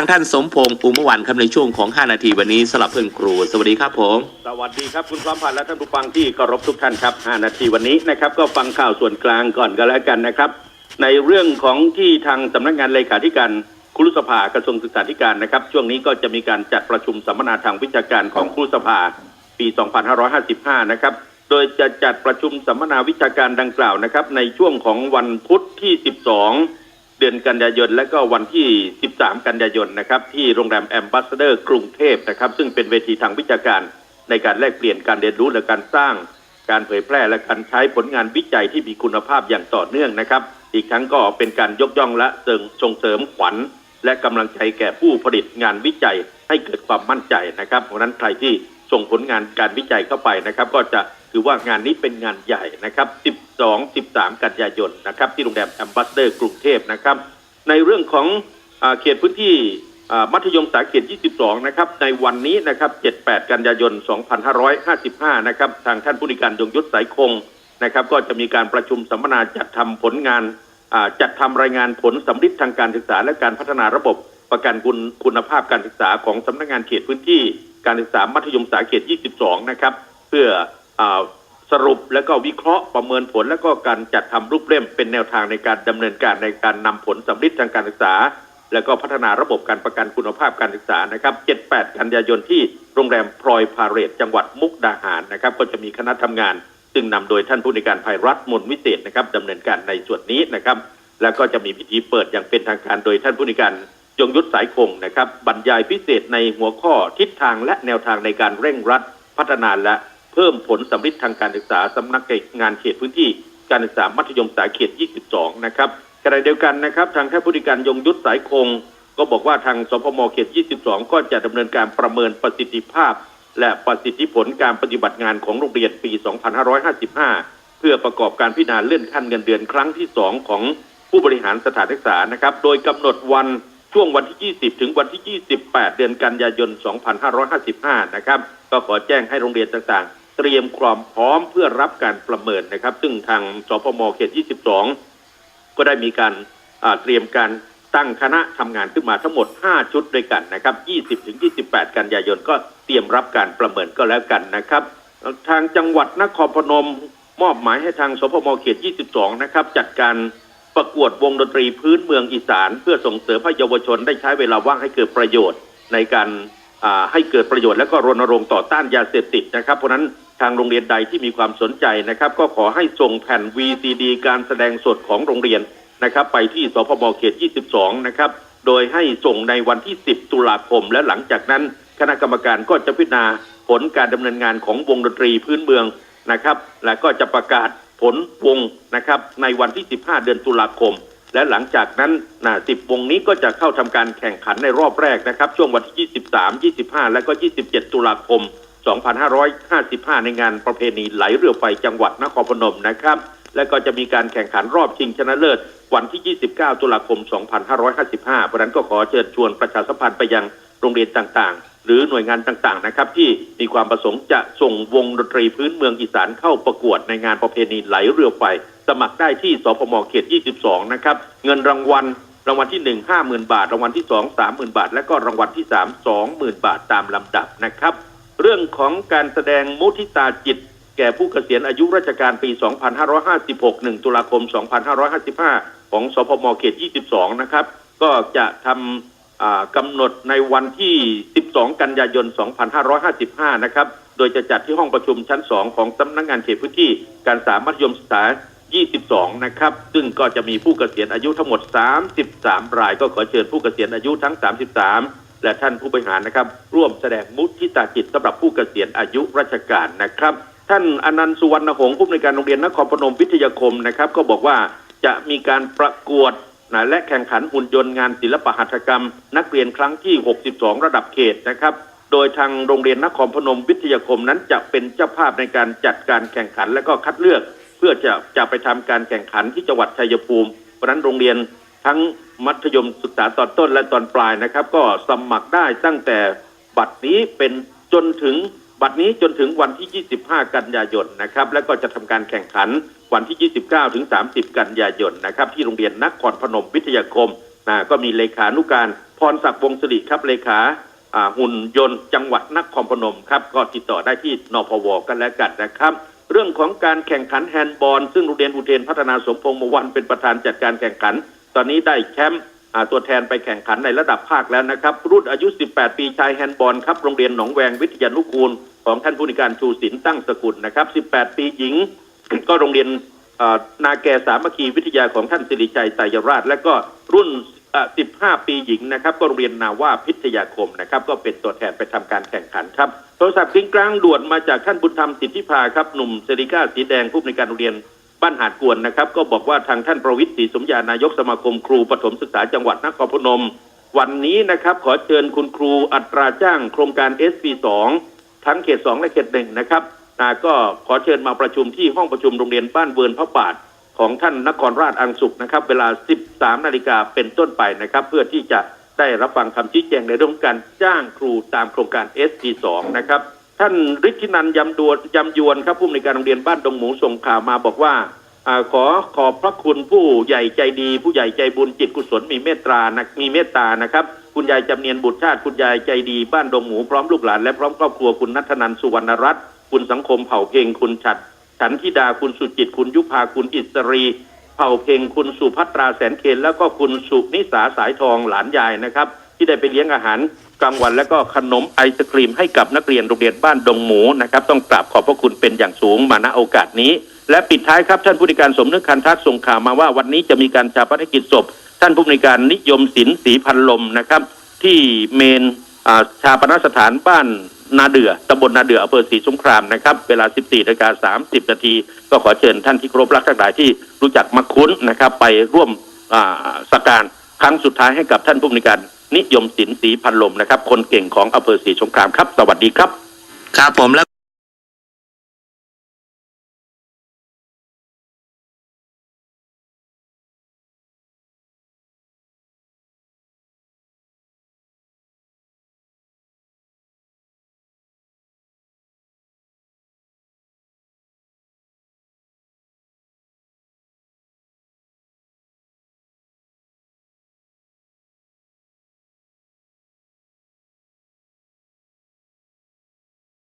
ทางท่านสมพงษ์ภูมิวันครับในช่วงของ 5 นาทีวันนี้สลับเพื่อนครู สวัสดีครับผม สวัสดีครับคุณพร้อมพันธ์และท่านผู้ฟังที่เคารพทุกท่านครับ 5 นาทีวันนี้นะครับก็ฟังข่าวส่วนกลางก่อนก็แล้วกันนะครับ ในเรื่องของที่ทางสำนักงานเลขาธิการครุสภากระทรวงศึกษาธิการนะครับ ช่วงนี้ก็จะมีการจัดประชุมสัมมนาทางวิชาการของครุสภาปี 2555 นะครับ โดยจะจัดประชุมสัมมนาวิชาการดังกล่าวนะครับในช่วงของวันพุธที่ 12 เดือนกันยายนและก็วันที่ 13 กันยายนนะครับที่โรงแรมแอมบ s สเดอร์กรุงเทพนะครับซึ่งเป็นเวทีทางวิชาการในการแลกเปลี่ยนการเรียนรู้และการสร้าง การเผยแพร่และการใช้ผลงานวิจัยที่มีคุณภาพอย่างต่อเนื่องนะครับ อีกทั้งก็เป็นการยกย่องและเสริมส่งเสริมขวัญ และกำลังใจแก่ผู้ผลิตงานวิจัยให้เกิดความมั่นใจนะครับเพราะนั้นใครที่ส่งผลงานการวิจัยเข้าไปนะครับ ก็จะ ถือว่างานนี้เป็นงานใหญ่นะครับ 12 13 กันยายนนะครับ ที่โรงแรมแอมบ s สเดอร์กรุงเทพนะครับ ในเรื่องของอเขตพื้นที่มัธยมสาเขต 22 นะครับ ในวันนี้นะครับ 78 กันยายน 2555 นะครับ ทางท่านผู้ในวยการยงยุทธสายคงนะครับ ก็จะมีการประชุมสัมมนาจัดทำผลงานจัดทำรายงานผลสำลิดทางการศึกษา และการพัฒนาระบบประกันคุณคุณภาพการศึกษาของสำนักงานเขตพื้นที่การศึกษามัธยมสาเขต 22 นะครับ เพื่อ สรุปและก็วิเคราะห์ประเมินผล และก็การจัดทำรูปเล่มเป็นแนวทางในการดำเนินการในการนำผลสำลิดทางการศึกษา แล้วก็พัฒนาระบบการประกันคุณภาพการศึกษานะครับ 78 กันยายนที่โรงแรมพลอยพาเรตจังหวัดมุกดาหารนะครับ ก็จะมีคณะทำงาน ซึ่งนำโดยท่านผู้ในการภัยรัฐมนวิเศษนะครับดำเนินการในส่วนนี้นะครับ แล้วก็จะมีพิธีเปิดอย่างเป็นทางการโดยท่านผู้ในการยงยุทธสายคงนะครับบรรยายพิเศษในหัวข้อทิศทางและแนวทางในการเร่งรัดพัฒนาและ พิ่มผลสำลิดทางการศึกษาสำนักงานเขตพื้นที่การศึกษามัธยมสาเขต 22 นะครับขณะเดียวกันนะครับ ทางท่านผู้ในวยการยงยุทธสายคง ก็บอกว่าทางสพมเขต 22 ก็จะดำเนินการประเมินประสิทธิภาพ และประสิทธิผลการปฏิบัติงานของโรงเรียนปี 2555 เพื่อประกอบการพิจารณาเลื่อนขั้นเงินเดือนครั้งที่ 2 ของผู้บริหารสถานศึกษานะครับ โดยกำหนดวันช่วงวันที่ 20 ถึงวันที่ 28 เดือนกันยายน 2555 นะครับ ก็ขอแจ้งให้โรงเรียนต่างๆ เตรียมความพร้อมเพื่อรับการประเมินนะครับ ซึ่งทางสพมเขต 22 ก็ได้มีการเตรียมการตั้งคณะทำงานขึ้นมาทั้งหมด 5 ชุดด้วยกันนะครับ 20ถึง28 กันยายนก็เตรียมรับการประเมินก็แล้วกันนะครับ ทางจังหวัดนครพนมมอบหมายให้ทางสพมเขต 22 นะครับ จัดการประกวดวงดนตรีพื้นเมืองอีสาน เพื่อส่งเสริมให้เยาวชนได้ใช้เวลาว่างให้เกิดประโยชน์ในการ ให้เกิดประโยชน์และก็รณรงค์ต่อต้านยาเสพติดนะครับ เพราะนั้นทางโรงเรียนใดที่มีความสนใจนะครับ ก็ขอให้ส่งแผ่น VCD การแสดงสดของโรงเรียนนะครับ ไปที่สพมเขต 22 นะครับ โดยให้ส่งในวันที่ 10 ตุลาคม และหลังจากนั้น คณะกรรมการก็จะพิจารณาผลการดำเนินงานของวงดนตรีพื้นเมืองนะครับ และก็จะประกาศผลวงนะครับในวันที่ 15 เดือนตุลาคม และหลังจากนั้นนะ10วงนี้ก็จะเข้าทำการแข่งขันในรอบแรกนะครับ ช่วงวันที่ 23 25 และก็ 27 ตุลาคม 2555 ในงานประเพณีไหลเรือไฟจังหวัดนครพนมนะครับ และก็จะมีการแข่งขันรอบชิงชนะเลิศ วันที่ 29 ตุลาคม 2555 เพราะนั้นก็ขอเชิญชวนประชาสัมพันธ์ไปยังโรงเรียนต่างๆ หรือหน่วยงานต่างๆนะครับ ที่มีความประสงค์จะส่งวงดนตรีพื้นเมืองอีสานเข้าประกวดในงานประเพณีไหลเรือไฟ สมัครได้ที่สพมเขต 22 นะครับ เงินรางวัลรางวัลที่ 1 50,000 บาท รางวัลที่ 2 30,000 บาท และก็รางวัลที่ 3 20,000 บาทตามลำดับนะครับ เรื่องของการแสดงมุทิตาจิต แก่ผู้เกษียณอายุราชการปี 2556 1 ตุลาคม 2555 ของสพมเขต 22 นะครับ ก็จะทำกำหนดในวันที่ 12 กันยายน 2555 นะครับ โดยจะจัดที่ห้องประชุมชั้น 2 ของสำนักงานเขตพื้นที่การศึกษามัธยมศึกษา 22 นะครับ ซึ่งก็จะมีผู้เกษียณอายุทั้งหมด 33 ราย ก็ขอเชิญผู้เกษียณอายุทั้ง 33 และท่านผู้บริหารนะครับ ร่วมแสดงมุทิตาจิตสำหรับผู้เกษียณอายุราชการนะครับ ท่านอนันต์สุวรรณหงษ์ผู้อำนวยการโรงเรียนนครพนมวิทยาคมนะครับ ก็บอกว่าจะมีการประกวดนะและแข่งขันหุ่นยนต์งานศิลปหัตถกรรม นักเรียนครั้งที่ 62 ระดับเขตนะครับ โดยทางโรงเรียนนครพนมวิทยาคมนั้นจะเป็นเจ้าภาพในการจัดการแข่งขันและก็คัดเลือก เพื่อจะจะไปทำการแข่งขันที่จังหวัดชัยภูมิเพราะนั้นโรงเรียนทั้งมัธยมศึกษาตอนต้นและตอนปลายนะครับ ก็สมัครได้ตั้งแต่บัดนี้เป็นจนถึงบัดนี้จนถึงวันที่ 25 กันยายนนะครับ แล้วก็จะทำการแข่งขันวันที่ 29 ถึง 30 กันยายนนะครับ ที่โรงเรียนนครพนมวิทยาคมนะก็มีเลขานุการพรศักดิ์วงศิริครับเลขาอ่าหุ่นยนต์จังหวัดนครพนมครับ ก็ติดต่อได้ที่นพวกันแล้วกันนะครับ เรื่องของการแข่งขันแฮนด์บอลซึ่งโรงเรียนอุเทนพัฒนาสมพงษ์มวันเป็นประธานจัดการแข่งขัน ตอนนี้ได้แชมป์ตัวแทนไปแข่งขันในระดับภาคแล้วนะครับ รุ่นอายุ 18 ปีชายแฮนด์บอลครับโรงเรียนหนองแวงวิทยานุกูล ของท่านผู้นวยการชูศิลป์ตั้งสกุลนะครับ 18 ปีหญิง ก็โรงเรียนนาแกสามัคคีวิทยาของท่านสิริชัยไตรยราช และก็รุ่น 15 ปีหญิงนะครับ ก็โรงเรียนนาว่าพิทยาคมนะครับ ก็เป็นตัวแทนไปทำการแข่งขันครับ โทรศัพท์กริ้งกลางด่วนมาจากท่านบุญธรรมสิทธิภาครับหนุ่มเซริก้าสีแดงผู้ในการโรงเรียนบ้านหาดกวนนะครับ ก็บอกว่าทางท่านประวิทย์ศรีสมญานายกสมาคมครูปฐมศึกษาจังหวัดนครพนม วันนี้นะครับขอเชิญคุณครูอัตราจ้างโครงการ SP2 ทั้งเขต 2 และเขตหนึ่งนะครับอ่าก็ขอเชิญมาประชุมที่ห้องประชุมโรงเรียนบ้านเวิร์นพระบาทของท่านนครราชอังสุขนะครับ เวลา 13 นาฬิกาเป็นต้นไปนะครับ เพื่อที่จะ ได้รับฟังคำชี้แจงในเรื่องของการจ้างครูตามโครงการ SP2 นะครับ ท่านฤทธินันยำดวนยำยวนครับผู้อำนวยการโรงเรียนบ้านดงหมูส่งข่าวมาบอกว่าอขอขอบพระคุณผู้ใหญ่ใจดี ผู้ใหญ่ใจบุญจิตกุศลมีเมตตานะมีเมตตานะครับ คุณยายจำเนียนบุตรชาติ คุณยายใจดี บ้านดงหมูพร้อมลูกหลานและพร้อมครอบครัวคุณนัทนันสุวรรณรัตน์คุณสังคมเผ่าเพลงคุณฉัดฉันธิดาคุณสุจิตคุณยุพาคุณอิสรี เผ่าเพลงคุณสุภัตราแสนเคนแล้วก็คุณสุนิสาสายทองหลานยายนะครับ ที่ได้ไปเลี้ยงอาหารกลางวันแล้วก็ขนมไอศครีมให้กับนักเรียนโรงเรียนบ้านดงหมูนะครับต้องกราบขอบพระคุณเป็นอย่างสูงมาณโอกาสนี้ และปิดท้ายครับท่านผู้ในการสมนึกคันทักส่งข่าวมาว่าวันนี้จะมีการชาปนกิจศพ ท่านผู้ในการนิยมศิลป์ศรีพันลมนะครับ ที่เมนอาชาปนสถานบ้าน นาเดือตำบลนาเดืออำเภอศรีสงครามนะครับ เวลา 14นาฬิกา30 นาที ก็ขอเชิญท่านที่ครบรักทั้งหลายที่รู้จักมาคุ้นนะครับ ไปร่วมอ่าสักการครั้งสุดท้ายให้กับท่านผู้มีการนิยมศิลป์ศรีพันลมนะครับ คนเก่งของอำเภอศรีสงครามครับ สวัสดีครับ ครับผมและ